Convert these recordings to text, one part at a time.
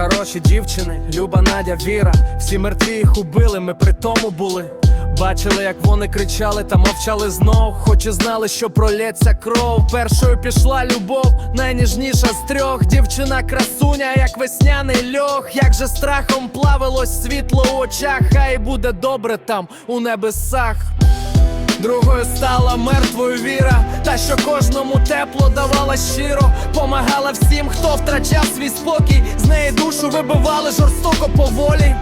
хороші дівчини, Люба, Надя, Віра. Всі мертві їх убили, ми при тому були. Бачили, як вони кричали та мовчали знов, хоч і знали, що пролється кров. Першою пішла любов, найніжніша з трьох. Дівчина красуня, як весняний льох. Як же страхом плавилось світло у очах, хай буде добре там у небесах. Другою стала мертвою віра, та що кожному тепло давала щиро, помагала всім, хто втрачав свій спокій, з неї душу вибивали жорстоко поволі.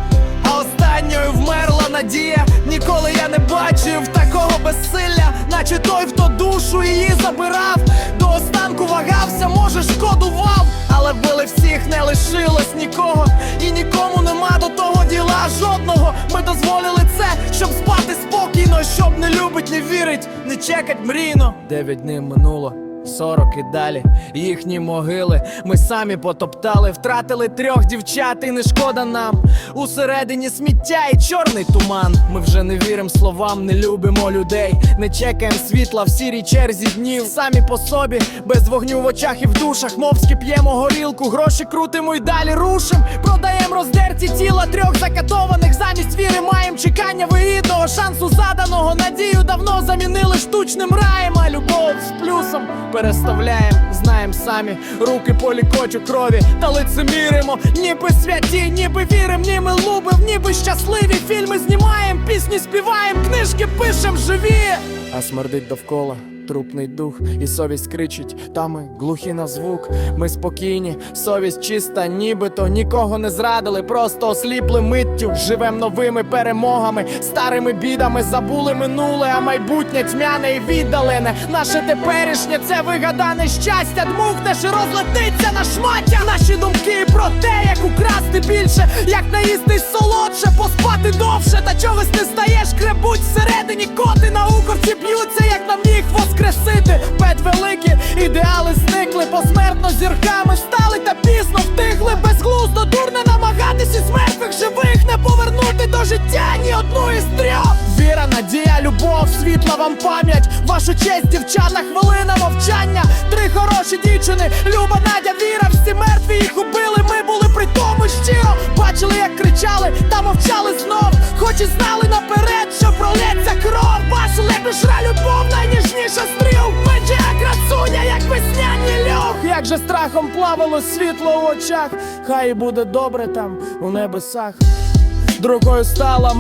А останньою вмерла надія. Ніколи я не бачив такого безсилля, наче той, хто душу її забирав. До останку вагався, може, шкодував, але вбили всіх, не лишилось нікого, і нікому нема до того діла жодного. Ми дозволили це, щоб спати спокійно, щоб не любить, не вірить, не чекать мрійно. Дев'ять днів минуло. Сорок і далі їхні могили ми самі потоптали, втратили трьох дівчат, і не шкода нам. Усередині сміття і чорний туман. Ми вже не віримо словам, не любимо людей, не чекаємо світла в сірій черзі днів. Самі по собі, без вогню в очах і в душах, мовськи п'ємо горілку, гроші крутимо і далі рушим. Продаємо роздерті тіла трьох закатованих. Замість віри маєм чекання вигідного шансу заданого. Замінили штучним раєм, а любов з плюсом переставляєм, знаєм самі, руки полікочу крові, та лицеміримо, ніби святі, ніби вірим, ні ми лубив, ніби щасливі фільми знімаєм, пісні співаєм, книжки пишем живі. А смердить довкола. Трупний дух і совість кричить, та ми глухі на звук. Ми спокійні, совість чиста, нібито нікого не зрадили, просто осліпли миттю. Живем новими перемогами, старими бідами забули минуле, а майбутнє тьмяне і віддалене. Наше теперішнє це вигадане щастя. Дмухнеш і розлетиться на шмаття. Наші думки про те, як украсти більше, як наїстись солодше, поспати довше, та чогось не стаєш, кребуть всередині коти на укорці б'ються, як Пет великі, ідеали зникли, посмертно зірками стали та пізно втихли. Безглуздо дурне намагатись із мертвих живих не повернути до життя ні одну із трьох. Віра, надія, любов, світла вам пам'ять. Вашу честь, дівчата, хвилина мовчання. Три хороші дівчини, Люба, Надя, Віра, всі мертві їх убили. Ми були при тому щиро. Бачили, як кричали та мовчали знов. Хоч і знали наперед, що пролється кров. Бачили, пішра любов, же страхом плавало світло в очах. Хай буде добре там у небесах. Другою стала